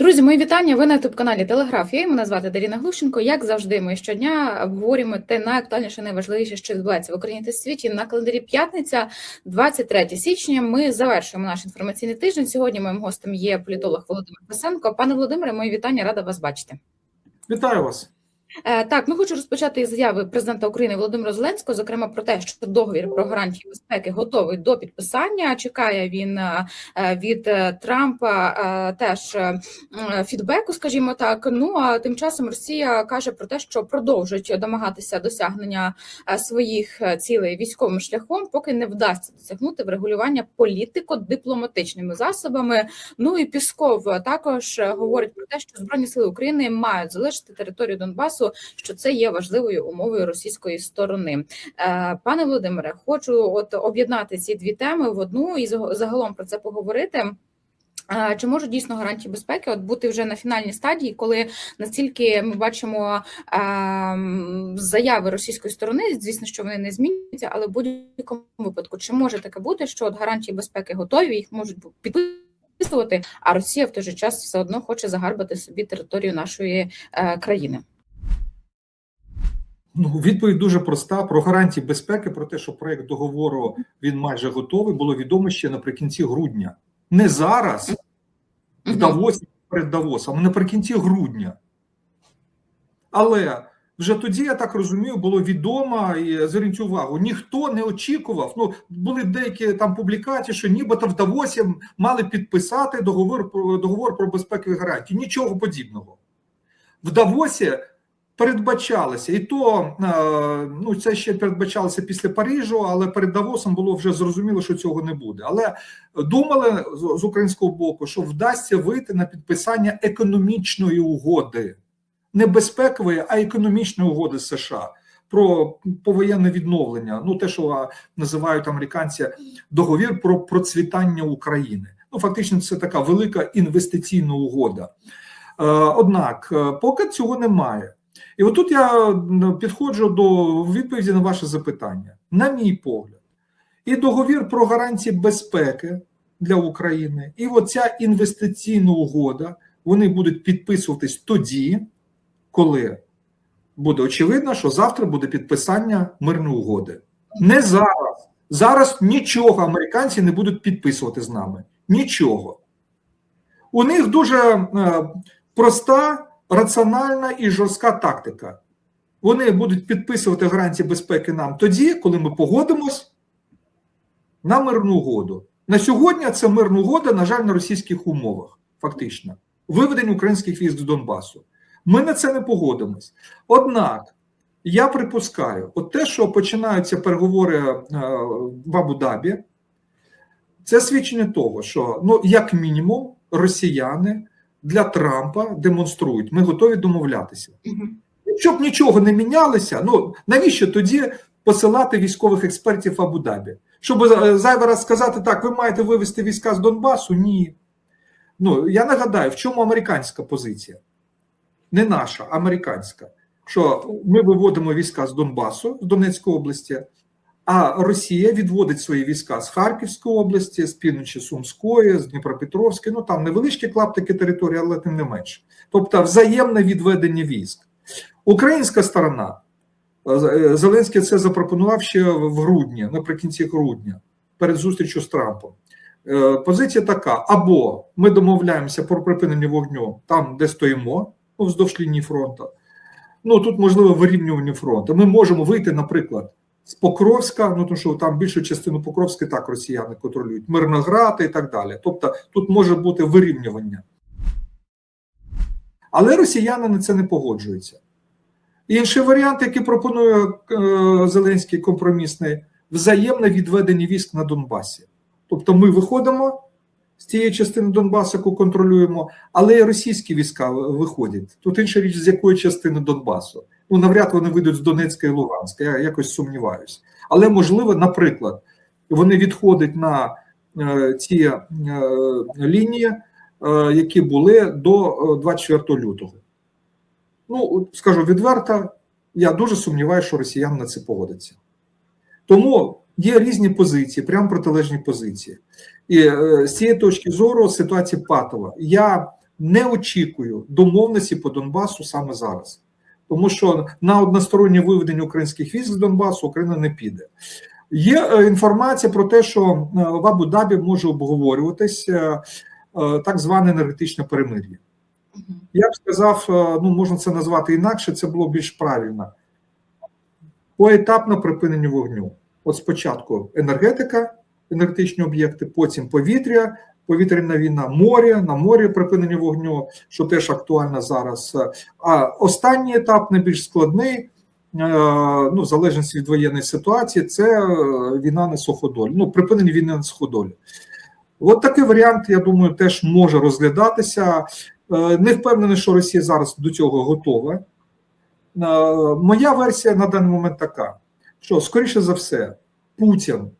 Друзі, мої вітання. Ви на youtube каналі Телеграфія. Мене звати Даріна Глущенко. Як завжди, ми щодня обговорюємо те найактуальніше, найважливіше, що відбувається в Україні та світі. На календарі п'ятниця, 23 січня. Ми завершуємо наш інформаційний тиждень. Сьогодні моїм гостем є політолог Володимир Писенко. Пане Володимире, мої вітання, рада вас бачити. Вітаю вас. Е, Так, ну хочу розпочати заяви президента України Володимира Зеленського, зокрема про те, що договір про гарантії безпеки готовий до підписання. Чекає він е, від е, Трампа е, теж фідбеку, скажімо так. Ну а тим часом Росія каже про те, що продовжить домагатися досягнення своїх цілей військовим шляхом, поки не вдасться досягнути врегулювання політико-дипломатичними засобами. Ну і Пісков також говорить про те, що збройні сили України мають залишити територію Донбасу, що це є важливою умовою російської сторони. Е, Пане Володимире, хочу от об'єднати ці дві теми в одну і заг- загалом про це поговорити. Е, Чи можуть дійсно гарантії безпеки от бути вже на фінальній стадії, коли настільки ми бачимо ем, заяви російської сторони, звісно, що вони не змінюються, але в будь-якому випадку, чи може таке бути, що от гарантії безпеки готові, їх можуть підписувати, а Росія в той же час все одно хоче загарбати собі територію нашої е, країни? Ну, відповідь дуже проста. Про гарантії безпеки, про те, що проект договору він майже готовий, було відомо ще наприкінці грудня. Не зараз, в Давосі перед Давосом, а наприкінці грудня. Але вже тоді, я так розумію, було відомо і зверніть увагу, ніхто не очікував. Ну, були деякі там публікації, що нібито в Давосі мали підписати договор про договор про безпекові гарантії. Нічого подібного. В Давосі передбачалося, і то е, ну це ще передбачалося після Парижу, але перед Давосом було вже зрозуміло, що цього не буде. Але думали з, українського боку, що вдасться вийти на підписання економічної угоди, не безпекової, а економічної угоди США. Про повоєнне відновлення, ну те, що називають американці договір про процвітання України. Ну фактично, це така велика інвестиційна угода. Е, Однак, е, поки цього немає. І отут я підходжу до відповіді на ваше запитання. На мій погляд, і договір про гарантії безпеки для України, і оця інвестиційна угода вони будуть підписуватись тоді, коли буде очевидно, що завтра буде підписання мирної угоди. Не зараз. Зараз нічого американці не будуть підписувати з нами. Нічого. У них дуже е, проста раціональна і жорстка тактика. Вони будуть підписувати гарантії безпеки нам тоді, коли ми погодимось на мирну угоду. На сьогодні це мирна угода, на жаль, на російських умовах, фактично, виведення українських військ з Донбасу. Ми на це не погодимось. Однак, я припускаю, от те, що починаються переговори е, в Абу-Дабі, це свідчення того, що, ну, як мінімум, росіяни для Трампа демонструють, ми готові домовлятися. Щоб нічого не мінялося, ну навіщо тоді посилати військових експертів Абу-Дабі? Щоб е, зайвий раз сказати, так, ви маєте вивести війська з Донбасу? Ні. Ну, я нагадаю, в чому американська позиція? Не наша, американська. Що ми виводимо війська з Донбасу, з Донецької області, а Росія відводить свої війська з Харківської області, з півночі Сумської, з Дніпропетровської, ну там невеличкі клаптики території, але тим не менше. Тобто взаємне відведення військ. Українська сторона, е, Зеленський це запропонував ще в грудні, наприкінці грудня, перед зустрічю з Трампом. Е, Позиція така: або ми домовляємося про припинення вогню там, де стоїмо, ну, вздовж лінії фронту. Ну тут можливо вирівнювання фронту. Ми можемо вийти, наприклад, з Покровська, ну тому що там більшу частину Покровська так росіяни контролюють, Мирноград і так далі. Тобто тут може бути вирівнювання. Але росіяни на це не погоджуються. Інший варіант, який пропонує е, Зеленський компромісний, взаємне відведення військ на Донбасі. Тобто ми виходимо з тієї частини Донбасу, яку контролюємо, але і російські війська виходять. Тут інша річ, з якої частини Донбасу. Ну, навряд вони вийдуть з Донецька і Луганська, я якось сумніваюся. Але можливо, наприклад, вони відходять на е, ці е, лінії, е, які були до е, 24 лютого. Ну, скажу відверто, я дуже сумніваюся, що росіян на це погодиться. Тому є різні позиції, прямо протилежні позиції. І е, з цієї точки зору ситуація патова. Я не очікую домовленості по Донбасу саме зараз, тому що на одностороннє виведення українських військ з Донбасу Україна не піде. Є е, інформація про те, що е, в Абу-Дабі може обговорюватись е, так зване енергетичне перемир'я. Я б сказав, ну можна це назвати інакше, це було більш правильно. Поетапне припинення вогню. От спочатку енергетика, енергетичні об'єкти, потім повітря, повітряна війна, море, на морі припинення вогню, що теж актуально зараз. А останній етап, найбільш складний, е, ну, в залежності від воєнної ситуації, це е, війна на суходолі. Ну, припинення війни на суходолі. От такий варіант, я думаю, теж може розглядатися. Е, Не впевнений, що Росія зараз до цього готова. Моя версія на даний момент така: що, скоріше за все, Путін,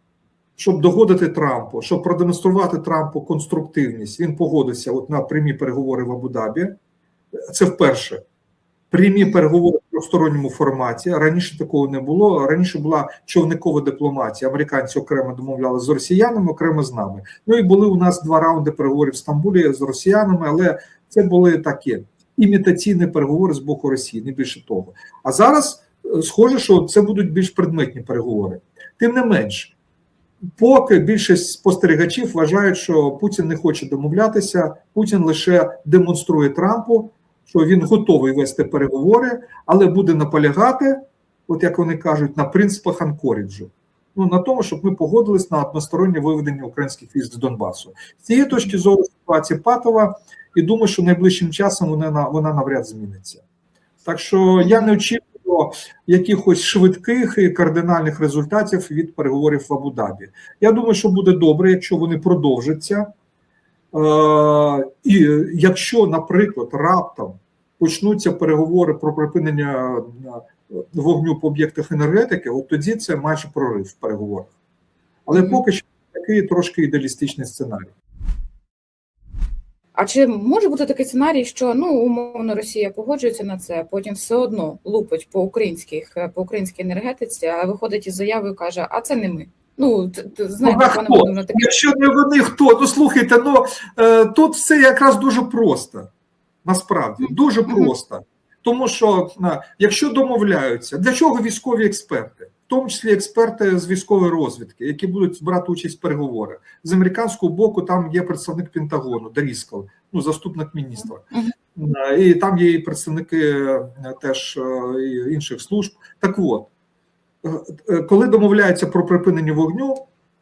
щоб догодити Трампу, щоб продемонструвати Трампу конструктивність, він погодився от на прямі переговори в Абу-Дабі. Це вперше. Прямі переговори в двосторонньому форматі. Раніше такого не було. Раніше була човникова дипломатія. Американці окремо домовляли з росіянами, окремо з нами. Ну і були у нас два раунди переговорів в Стамбулі з росіянами, але це були такі імітаційні переговори з боку Росії, не більше того. А зараз е, схоже, що це будуть більш предметні переговори. Тим не менш, поки більшість спостерігачів вважають, що Путін не хоче домовлятися, Путін лише демонструє Трампу, що він готовий вести переговори, але буде наполягати, от як вони кажуть, на принципах Анкоріджу. Ну на тому, щоб ми погодились на одностороннє виведення українських військ з Донбасу. З цієї точки зору ситуація патова, і думаю, що найближчим часом вона вона навряд зміниться. Так що я не очікую якихось швидких і кардинальних результатів від переговорів в Абу-Дабі. Я думаю, що буде добре, якщо вони продовжаться. Е, і якщо, наприклад, раптом почнуться переговори про припинення е, вогню по об'єктах енергетики, от тоді це майже прорив в переговорах. Але поки що такий трошки ідеалістичний сценарій. А чи може бути такий сценарій, що ну умовно Росія погоджується на це, а потім все одно лупить по українських по українській енергетиці, а виходить із заявою, каже: а це не ми. Ну знаєте, Ну, пане хто? Володимире, таке Якщо не вони, хто? Ну слухайте, ну е, тут все якраз дуже просто. Насправді, дуже просто. Тому що е, якщо домовляються, для чого військові експерти, тому числі експерти з військової розвідки, які будуть брати участь в переговорах з американського боку, там є представник Пентагону, Даріскал, ну заступник міністра, і там є і представники е, теж е, інших служб. Так от, е, коли домовляються про припинення вогню,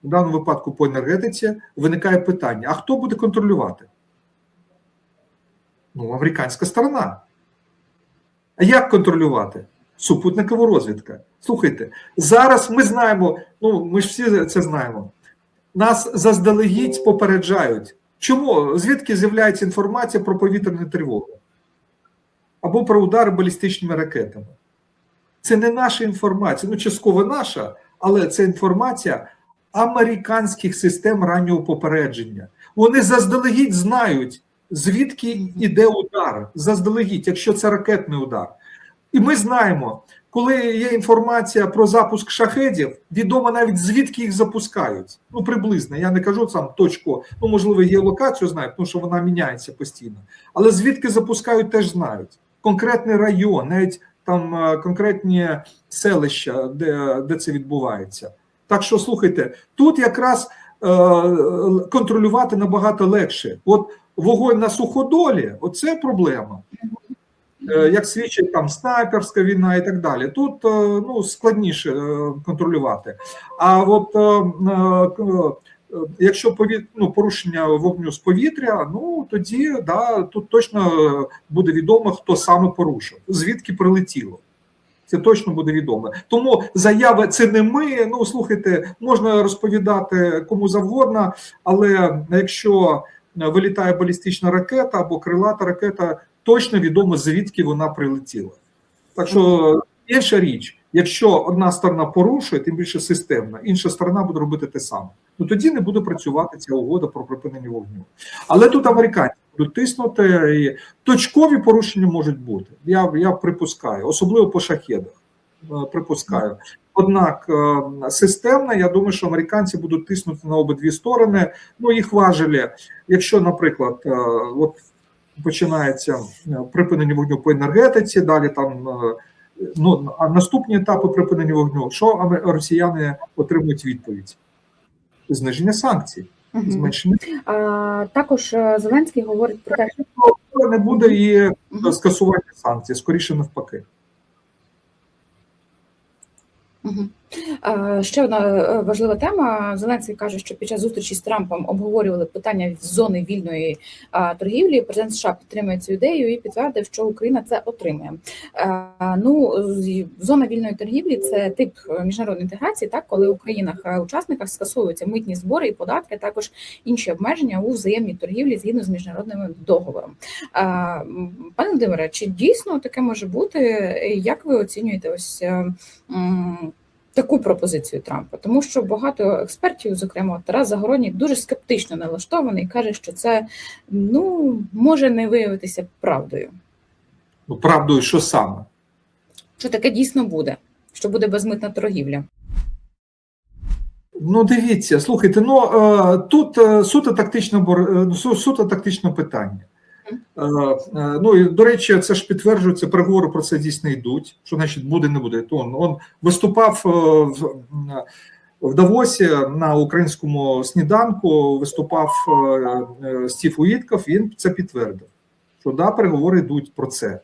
в даному випадку по енергетиці, виникає питання: а хто буде контролювати? Ну, американська сторона. А як контролювати? Супутникова розвідка. Слухайте, зараз ми знаємо, ну ми ж всі це знаємо. Нас заздалегідь попереджають. Чому? Звідки з'являється інформація про повітряну тривогу? Або про удари балістичними ракетами? Це не наша інформація, ну частково наша, але це інформація американських систем раннього попередження. Вони заздалегідь знають, звідки йде удар. Заздалегідь, якщо це ракетний удар. І ми знаємо, коли є інформація про запуск шахедів, відомо навіть звідки їх запускають. Ну, приблизно. Я не кажу сам точку, ну можливо, є локацію знають, тому що вона міняється постійно. Але звідки запускають, теж знають. Конкретний район, навіть там е, конкретні селища, де, де це відбувається. Так що слухайте, тут якраз е, контролювати набагато легше. От вогонь на суходолі, оце проблема. Е, Як свідчить там снайперська війна і так далі. Тут е, ну, складніше е, контролювати. А от якщо пові... ну, порушення вогню з повітря, ну тоді да, тут точно буде відомо, хто саме порушив, звідки прилетіло. Це точно буде відомо. Тому заява це не ми. Ну слухайте, можна розповідати кому завгодно, але якщо вилітає балістична ракета або крилата ракета, точно відомо звідки вона прилетіла. Так що інша річ, якщо одна сторона порушує, тим більше системно, інша сторона буде робити те саме. Ну тоді не буде працювати ця угода про припинення вогню. Але тут американці будуть тиснути, і точкові порушення можуть бути. Я, я припускаю, особливо по шахедах. е, Припускаю. Однак е, системно, я думаю, що американці будуть тиснути на обидві сторони. Ну, їх важелі. Якщо, наприклад, е, от починається е, припинення вогню по енергетиці, далі там е, ну, а наступні етапи припинення вогню, що росіяни отримують відповідь? Зниження санкцій, зменшення А, також е, Зеленський говорить про те, що не буде і скасування санкцій, скоріше навпаки. Мгм. Е, Ще одна е, важлива тема. Зеленський каже, що під час зустрічі з Трампом обговорювали питання зони вільної е, торгівлі. Президент США підтримує цю ідею і підтвердив, що Україна це отримує. Е, Ну зона вільної торгівлі це тип е, міжнародної інтеграції, так коли у країнах-учасниках скасовуються митні збори і податки, а також інші обмеження у взаємній торгівлі згідно з міжнародним договором. Е, Пане Володимире, чи дійсно таке може бути? Як ви оцінюєте ось? Таку пропозицію Трампа, тому що багато експертів, зокрема Тарас Загородній, дуже скептично налаштований, каже, що це ну може не виявитися правдою. Ну, правдою, що саме? Що таке дійсно буде? Що буде безмитна торгівля? Ну, дивіться, слухайте, ну е, тут е, суто тактичне бор- суто тактичне питання. Е, е, Ну і до речі, це ж підтверджується, переговори про це дійсно йдуть. Що значить буде, не буде. То он, виступав е, в, Давосі на українському сніданку. Виступав Стів Уітков, він це підтвердив. Що да, переговори йдуть про це.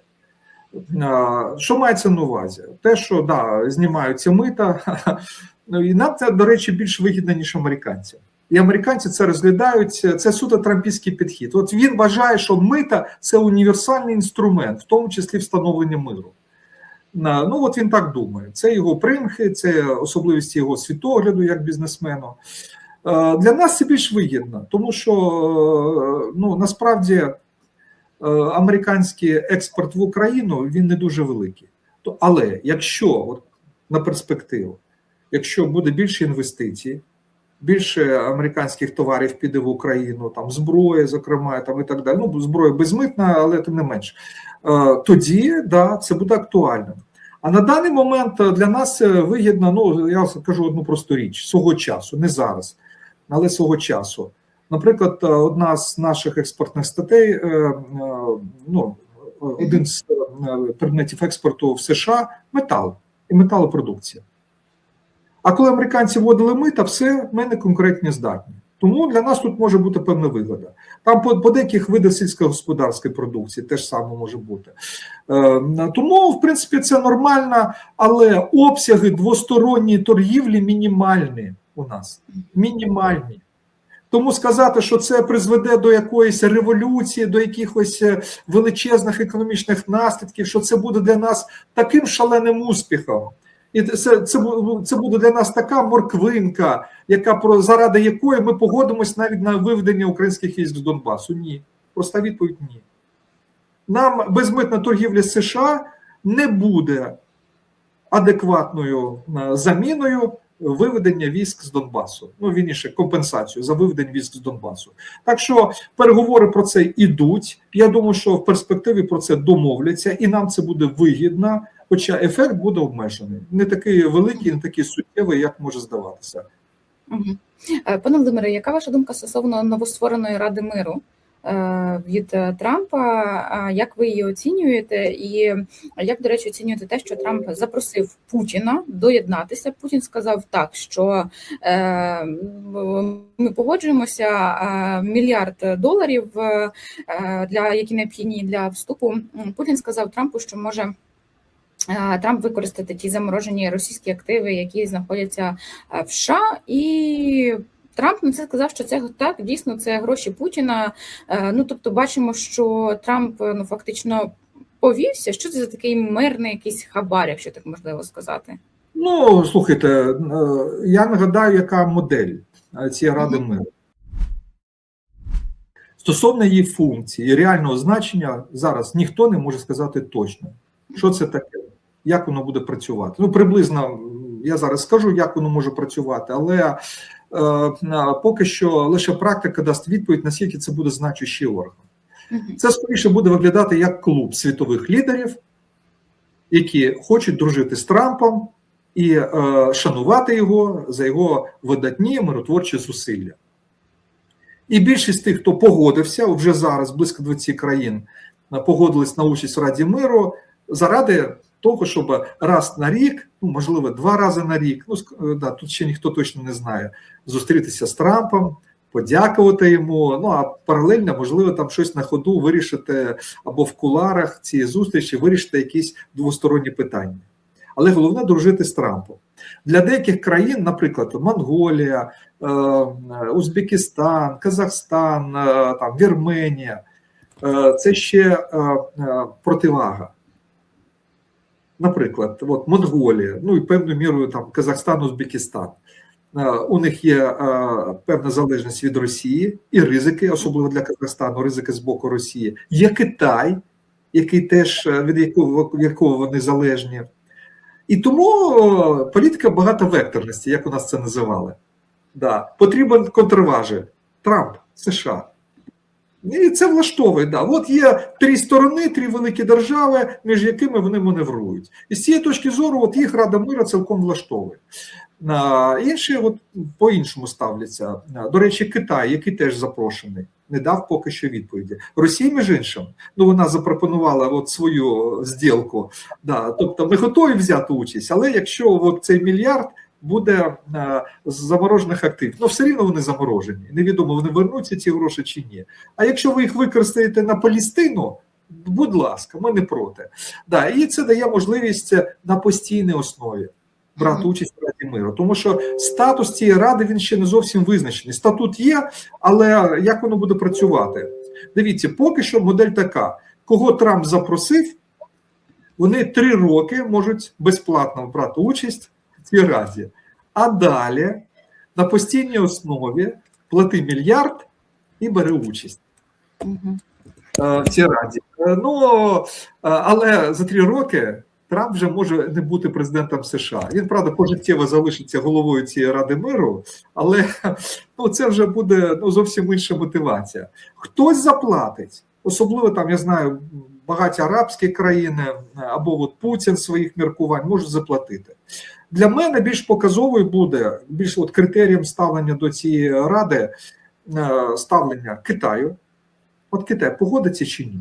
Що мається на увазі? Те, що да, знімаються мита, ну і нам це, до речі, більш вигідно, ніж американцям. І американці це розглядають. Це суто трампійський підхід. От він вважає, що мита це універсальний інструмент, в тому числі встановлення миру. Ну от він так думає. Це його примхи, це особливості його світогляду як бізнесмену. Е, Для нас це більш вигідно, тому що е, ну насправді е, американський експорт в Україну він не дуже великий. Але якщо от, на перспективу, якщо буде більше інвестицій, більше американських товарів піде в Україну, там зброя, зокрема, там і так далі. Ну, зброя безмитна, але тим не менш. Е, Тоді да, це буде актуальним. А на даний момент е, для нас вигідно. Ну я скажу одну просту річ свого часу, не зараз, але свого часу. Наприклад, е, одна з наших експортних статей, е, е, ну один з е, предметів експорту в США метал і металопродукція. А коли американці вводили мита, все ми не конкурентні здатні. Тому для нас тут може бути певна вигода. Там по, по деяких видах сільськогосподарської продукції теж саме може бути. Е, тому, в принципі, це нормально, але обсяги двосторонньої торгівлі мінімальні у нас. Мінімальні. Тому сказати, що це призведе до якоїсь революції, до якихось е, величезних економічних наслідків, що це буде для нас таким шаленим успіхом. І це, це, це буде для нас така морквинка, яка про заради якої ми погодимось навіть на виведення українських військ з Донбасу. Ні. Проста відповідь ні. Нам безмитна торгівля США не буде адекватною е, заміною виведення військ з Донбасу. Ну, вірніше, компенсацію за виведення військ з Донбасу. Так що переговори про це йдуть. Я думаю, що в перспективі про це домовляться, і нам це буде вигідно. Хоча ефект буде обмежений, не такий великий, не такий суттєвий, як може здаватися. Е, Пане Володимире, яка ваша думка стосовно новоствореної ради миру е, від е, Трампа? Як ви її оцінюєте? І як, до речі, оцінюєте те, що Трамп запросив Путіна доєднатися? Путін сказав так, що ми погоджуємося мільярд доларів, для які необхідні для вступу. Путін сказав Трампу, що може. Е, Трамп використати ті заморожені російські активи, які знаходяться е, в США, і Трамп на це сказав, що це так дійсно це гроші Путіна. Е, Ну тобто, бачимо, що Трамп ну фактично повівся. Що це за такий мирний якийсь хабар, якщо так можливо сказати? Ну, слухайте, я нагадаю, яка модель цієї ради миру. Стосовно її функції і реального значення, зараз ніхто не може сказати точно, що це таке, як воно буде працювати. Ну, приблизно я зараз скажу, як воно може працювати, але е, поки що лише практика дасть відповідь, наскільки це буде значущий орган. Це скоріше буде виглядати як клуб світових лідерів, які хочуть дружити з Трампом і е, шанувати його за його видатні миротворчі зусилля. І більшість тих, хто погодився, вже зараз близько 20 країн е, погодились на участь в Раді миру заради того, щоб раз на рік, ну можливо, два рази на рік, ну е, да, тут ще ніхто точно не знає, зустрітися з Трампом, подякувати йому. Ну а паралельно, можливо, там щось на ходу вирішити або в куларах цієї зустрічі, вирішити якісь двосторонні питання. Але головне дружити з Трампом. Для деяких країн, наприклад, Монголія, е, Узбекистан, Казахстан, е, там Вірменія, це ще противага. Наприклад, от Монголія, ну і певною мірою там Казахстан, Узбекистан. Е, У них є е, певна залежність від Росії і ризики, особливо для Казахстану, ризики з боку Росії. Є Китай, який теж е, від якого, якого вони залежні. І тому політика багатовекторності, як у нас це називали. Да. Потрібен контрважель. Трамп, США. І це влаштовує. Да. От є три сторони, три великі держави, між якими вони маневрують. І з цієї точки зору, от їх Рада мира цілком влаштовує. А, інші от по-іншому ставляться. До речі, Китай, який теж запрошений, не дав поки що відповіді. Росія, між іншим, ну вона запропонувала от свою зділку. Да, тобто ми готові взяти участь, але якщо от цей мільярд буде е, з заморожених активів, ну все рівно вони заморожені. Невідомо, вони вернуться ці гроші чи ні. А якщо ви їх використаєте на Палістину, будь ласка, ми не проти. Да, і це дає можливість на постійній основі брати участь в Раді миру. Тому що статус цієї ради він ще не зовсім визначений. Статут є, але як воно буде працювати? Дивіться, поки що модель така: кого Трамп запросив, вони три роки можуть безплатно брати участь цій раді. А далі на постійній основі плати мільярд і бери участь Мгм. е, в цій раді. Е, Ну е, але за три роки Трамп вже може не бути президентом США. Він правда пожиттєво залишиться головою цієї ради миру, але ну це вже буде ну зовсім інша мотивація. Хтось заплатить, особливо там я знаю. Багаті арабські країни або от Путін своїх міркувань можуть заплатити. Для мене більш показовою буде більш от критерієм ставлення до цієї ради е, ставлення Китаю. От Китай погодиться чи ні?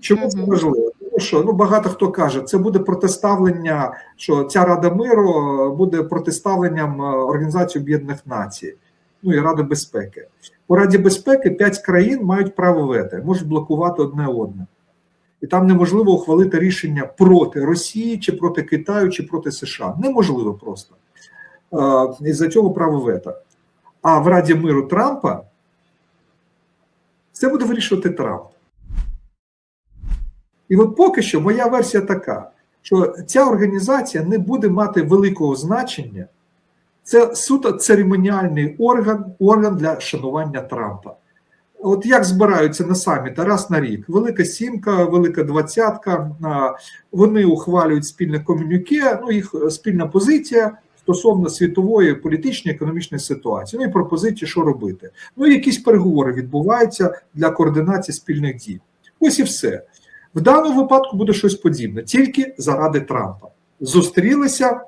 Чому це важливо? Тому що ну багато хто каже, це буде протиставлення, що ця Рада миру буде протиставленням е, Організації Об'єднаних Націй, ну і Ради безпеки. У Раді безпеки п'ять країн мають право вето, можуть блокувати одне одне. І там неможливо ухвалити рішення проти Росії, чи проти Китаю, чи проти США. Неможливо просто. Е, Із-за цього право вето. А в Раді миру Трампа це буде вирішувати Трамп. І от поки що моя версія така, що ця організація не буде мати великого значення. Це суто церемоніальний орган, орган для шанування Трампа. От як збираються на саміт раз на рік, велика сімка, велика двадцятка, вони ухвалюють спільне комюніке, ну їх спільна позиція стосовно світової політичної економічної ситуації. Ну і пропозиції, що робити. Ну і якісь переговори відбуваються для координації спільних дій. Ось і все. В даному випадку буде щось подібне, тільки заради Трампа. Зустрілися,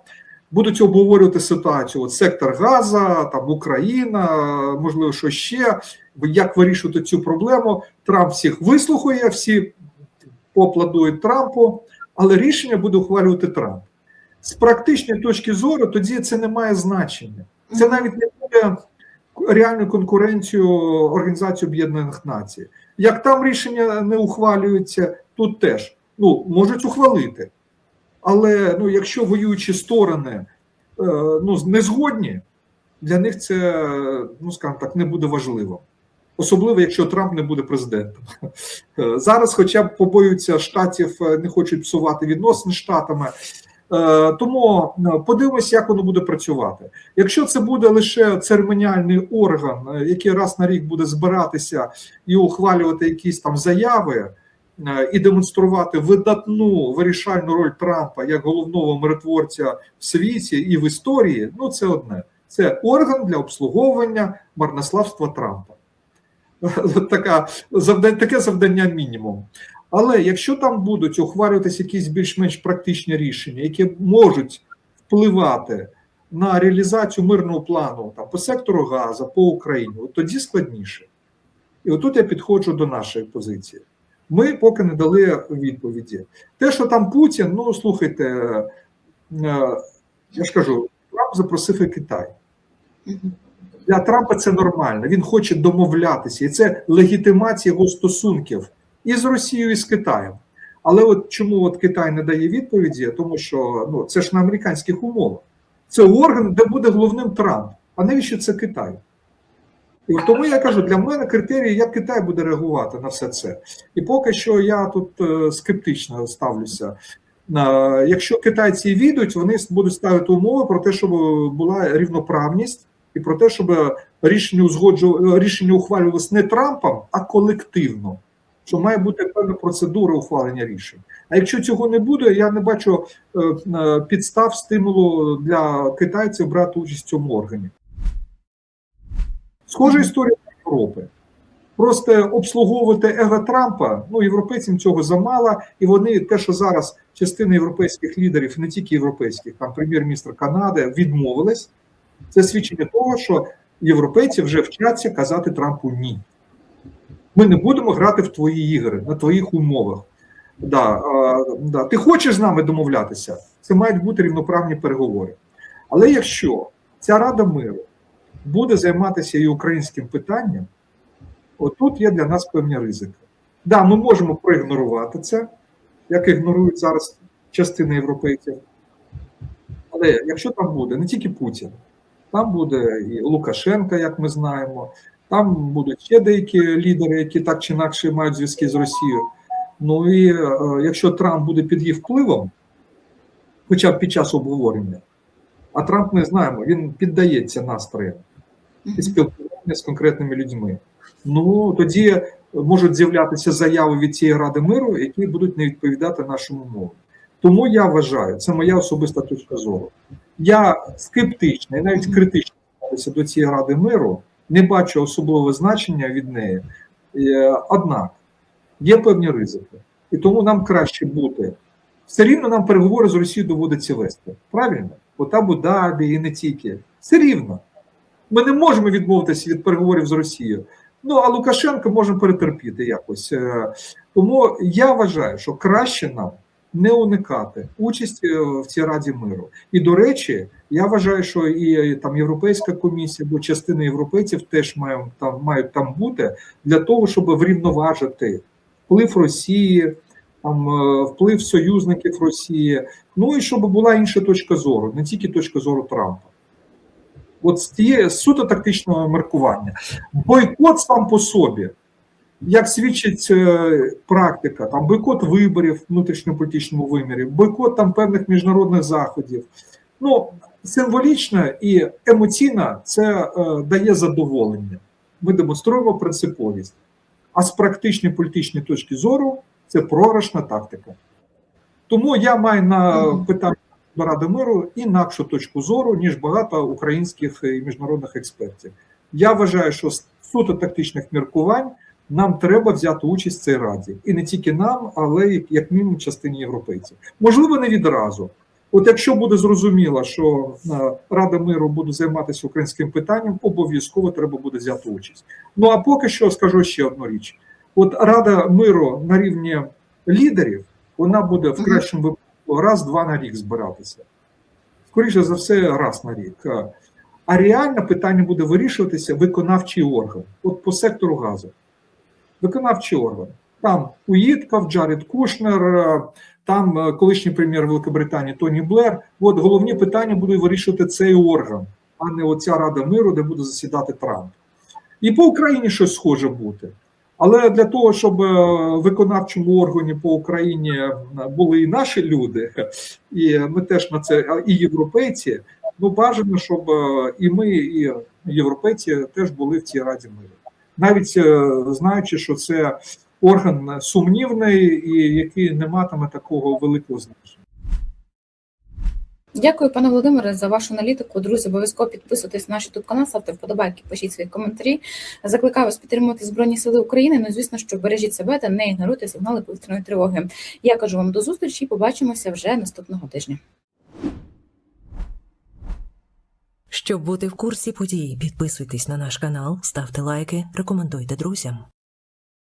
будуть обговорювати ситуацію. От сектор Газа, там Україна, можливо, що ще, як вирішувати цю проблему. Трамп всіх вислухає, всі поаплодують Трампу, але рішення буде ухвалювати Трамп. З практичної точки зору, тоді це не має значення. Це навіть не буде реальною конкуренцією Організації Об'єднаних Націй. Як там рішення не ухвалюються, тут теж ну, можуть ухвалити. Але ну, якщо воюючі сторони е, ну, не згодні, для них це, ну скажімо так, не буде важливо. Особливо, якщо Трамп не буде президентом. Е, Зараз, хоча б побоюються штатів, е, не хочуть псувати відносини з штатами. Тому подивимось, як воно буде працювати. Якщо це буде лише церемоніальний орган, який раз на рік буде збиратися і ухвалювати якісь там заяви, і демонструвати видатну вирішальну роль Трампа як головного миротворця в світі і в історії, ну це одне. Це орган для обслуговування марнославства Трампа. Така завдання, таке завдання мінімум. Але якщо там будуть ухвалюватися якісь більш-менш практичні рішення, які можуть впливати на реалізацію мирного плану там, по сектору Газа, по Україні, тоді складніше. І отут я підходжу до нашої позиції. Ми поки не дали відповіді. Те, що там Путін, ну слухайте, е, я ж кажу, Трамп запросив і Китай. Для Трампа це нормально. Він хоче домовлятися, і це легітимація його стосунків і з Росією, і з Китаєм. Але от чому от Китай не дає відповіді? Тому що ну це ж на американських умовах. Це орган, де буде головним Трамп. А навіщо це Китай? І тому я кажу, для мене критерії, як Китай буде реагувати на все це. І поки що я тут е, скептично ставлюся. Якщо китайці війдуть, вони будуть ставити умови про те, щоб була рівноправність, і про те, щоб рішення узгоджу рішення ухвалювалось не Трампом, а колективно. Що має бути певна процедура ухвалення рішень. А якщо цього не буде, я не бачу е, е, підстав стимулу для китайців брати участь в цьому органі. Схожа історія Європи. Просто обслуговувати его Трампа, ну європейцям цього замало, і вони те, що зараз частина європейських лідерів, не тільки європейських, там прем'єр-міністр Канади відмовились. Це свідчення того, що європейці вже вчаться казати Трампу ні. Ми не будемо грати в твої ігри на твоїх умовах. Да, а, да. Ти хочеш з нами домовлятися? Це мають бути рівноправні переговори. Але якщо ця Рада миру буде займатися і українським питанням, отут є для нас певні ризики. Да, ми можемо проігнорувати це, як ігнорують зараз частина європейців. Але якщо там буде не тільки Путін, там буде і Лукашенка, як ми знаємо, там будуть ще деякі лідери, які так чи інакше мають зв'язки з Росією. Ну і е, якщо Трамп буде під їх впливом, хоча б під час обговорення, а Трамп ми знаємо, він піддається настроям і спілкування з конкретними людьми. Ну тоді можуть з'являтися заяви від цієї ради миру, які будуть не відповідати нашому мову. Тому я вважаю, це моя особиста точка зору. Я скептично і навіть критично ставлюся до цієї ради миру, не бачу особливого значення від неї. Е, Однак є певні ризики, і тому нам краще бути. Все рівно нам переговори з Росією доводиться вести. Правильно? От Абу-Дабі і не тільки. Все рівно. Ми не можемо відмовитися від переговорів з Росією. Ну а Лукашенко можемо перетерпіти якось. Е, Тому я вважаю, що краще нам не уникати участі в цій раді миру. І до речі, я вважаю, що і там Європейська комісія або частина європейців теж мають там мають там бути для того, щоб врівноважити вплив Росії, там е, вплив союзників Росії. Ну і щоб була інша точка зору, не тільки точка зору Трампа. От з тієї суто тактичного маркування. Бойкот сам по собі, як свідчить е, практика, там бойкот виборів в внутрішньополітичному вимірі, бойкот там певних міжнародних заходів. Ну, символічно і емоційно це е, дає задоволення. Ми демонструємо принциповість. А з практичної політичної точки зору це програшна тактика. Тому я маю на питання до Ради миру інакшу точку зору, ніж багато українських і міжнародних експертів. Я вважаю, що з суто тактичних міркувань нам треба взяти участь в цій раді. І не тільки нам, але й як мінімум частині європейців. Можливо, не відразу. От якщо буде зрозуміло, що е, Рада миру буде займатися українським питанням, обов'язково треба буде взяти участь. Ну а поки що скажу ще одну річ: от Рада миру на рівні лідерів, вона буде в кращому випадку раз-два на рік збиратися. Скоріше за все, раз на рік. Е, А реально питання буде вирішуватися виконавчий орган, от по сектору газу. Виконавчий орган. Там Уїтков, Джаред Кушнер, е, там е, колишній прем'єр Великобританії Тоні Блер. От головні питання буде вирішувати цей орган, а не оця Рада миру, де буде засідати Трамп. І по Україні щось схоже бути. Але для того, щоб е, в виконавчому органі по Україні е, були і наші люди, і ми теж на це, і європейці, ну бажано, щоб е, і ми, і європейці теж були в цій раді миру. Навіть знаючи, що це орган сумнівний і який не матиме такого великого значення. Дякую, пане Володимире, за вашу аналітику. Друзі, обов'язково підписуйтесь на наш YouTube канал, ставте вподобайки, пишіть свої коментарі. Закликаю вас підтримувати Збройні Сили України. Ну, звісно, що бережіть себе та не ігноруйте сигнали повітряної тривоги. Я кажу вам до зустрічі і побачимося вже наступного тижня. Щоб бути в курсі подій, підписуйтесь на наш канал, ставте лайки, рекомендуйте друзям.